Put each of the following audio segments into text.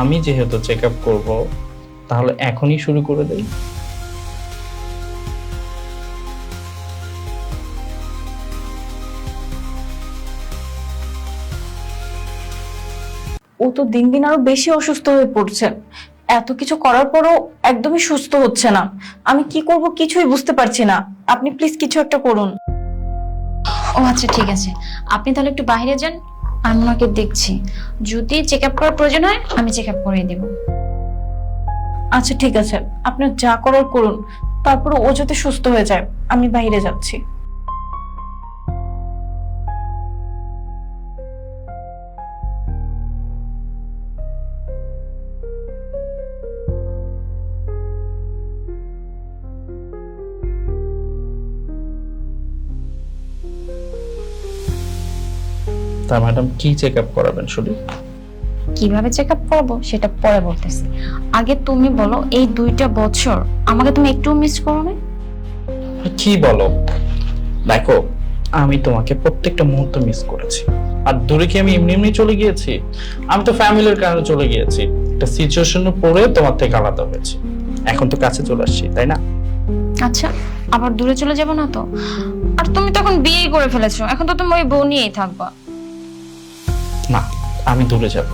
আমি যেহেতু check up করব তাহলে এখনই শুরু করে দেই। ও তো দিন দিন আরও বেশি অসুস্থ হয়ে পড়ছে। এত কিছু করার পরও একদমই সুস্থ হচ্ছে না। আমি কি করব কিছুই বুঝতে পারছি না। আপনি প্লিজ কিছু একটা করুন। ও আচ্ছা ঠিক আছে। আপনি তাহলে একটু বাইরে যান। আমি দেখছি। যদি চেক আপ করার প্রয়োজন হয়, আমি চেক আপ করিয়ে দেব। আচ্ছা ঠিক আছে। আপনার যা করার করুন, তারপর ও যাতে সুস্থ হয়ে যায়, আমি বাইরে যাচ্ছি। তা ম্যাডাম কি চেক আপ করাবেন শুধু? কীভাবে চেক আপ করব সেটা পরে বলতেছি। আগে তুমি বলো এই দুইটা বছর আমাকে তুমি একটু মিস করো না কি বলো? দেখো আমি তোমাকে প্রত্যেকটা মুহূর্ত মিস করেছি। আর দূরে কি আমি এমনি এমনি চলে গিয়েছি? আমি তো ফ্যামিলির কারণে চলে গিয়েছি। একটা সিচুয়েশনে পড়ে তোমার থেকে আলাদা হয়েছে। এখন তো কাছে চলে আসছি তাই না? আচ্ছা আবার দূরে চলে যাব না তো? আর তুমি তখন বিয়ে করে ফেলেছো এখন তো তুমি ওই বউ নিয়েই থাকবা। না আমি দূরে যাব।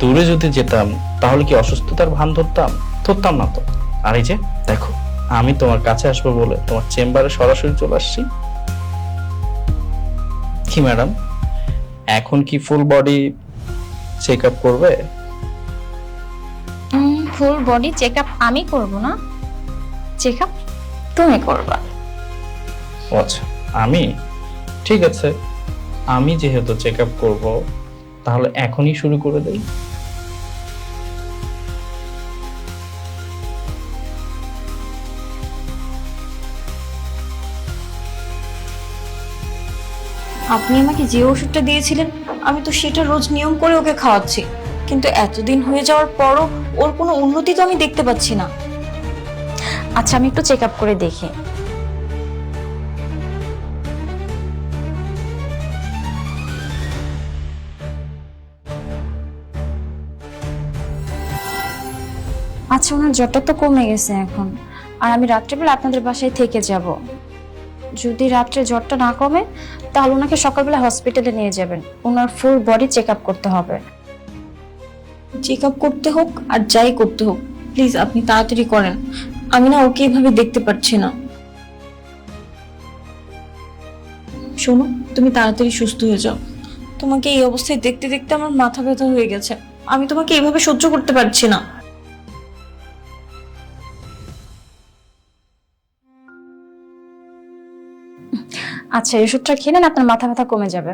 দূরে যদি যেতাম তাহলে কি অসুস্থতার ভান ধরতাম? ধরতাম না তো। আর এই যে দেখো আমি তোমার কাছে আসব বলে তোমার চেম্বারে সরাসরি চলে আসছি। কি ম্যাডাম এখন কি ফুল বডি চেক আপ করবে ফুল বডি চেক আপ আমি করব না চেক আপ তুমি করবা। আচ্ছা আমি? ঠিক আছে আমি যেহেতু চেক আপ করব তাহলে এখনই শুরু করে দেই। আপনি আমাকে যে ওষুধটা দিয়েছিলেন আমি তো সেটা রোজ নিয়ম করে ওকে খাওয়াচ্ছি। কিন্তু এতদিন হয়ে যাওয়ার পরও ওর কোনো উন্নতি তো আমি দেখতে পাচ্ছি না। আচ্ছা আমি একটু চেক আপ করে দেখি। আচ্ছা ওনার জ্বরটা তো কমে গেছে এখন। আর আমি রাত্রেবেলা আপনাদের বাসায় থেকে যাব। যদি রাত্রে জ্বরটা না কমে, তাহলে ওনাকে সকালবেলা হসপিটালে নিয়ে যাবেন। ওনার ফুল বডি চেক আপ করতে হবে। চেক আপ করতে হোক আর যাই করতে হোক প্লিজ আপনি তাড়াতাড়ি করেন। আমি না ওকে এভাবে দেখতে পাচ্ছি না। শোনো, তুমি তাড়াতাড়ি সুস্থ হয়ে যাও। তোমাকে এই অবস্থায় দেখতে দেখতে আমার মাথা ব্যথা হয়ে গেছে। আমি তোমাকে এভাবে সহ্য করতে পারছি না। আচ্ছা এই ওষুধটা খেয়ে নেন, আপনার মাথা ব্যথা কমে যাবে।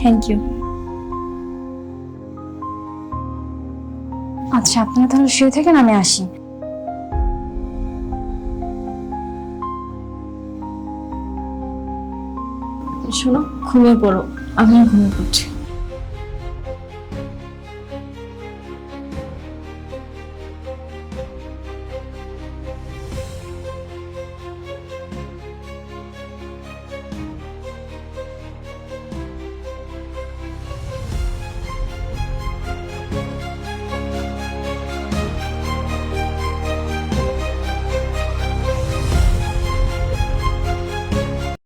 থ্যাংক ইউ আচ্ছা আপনারা তাহলে শুয়ে থাকেন, আমি আসি। শোনো, ঘুমিয়ে পড়ো, আমিও ঘুমিয়ে পড়ছি।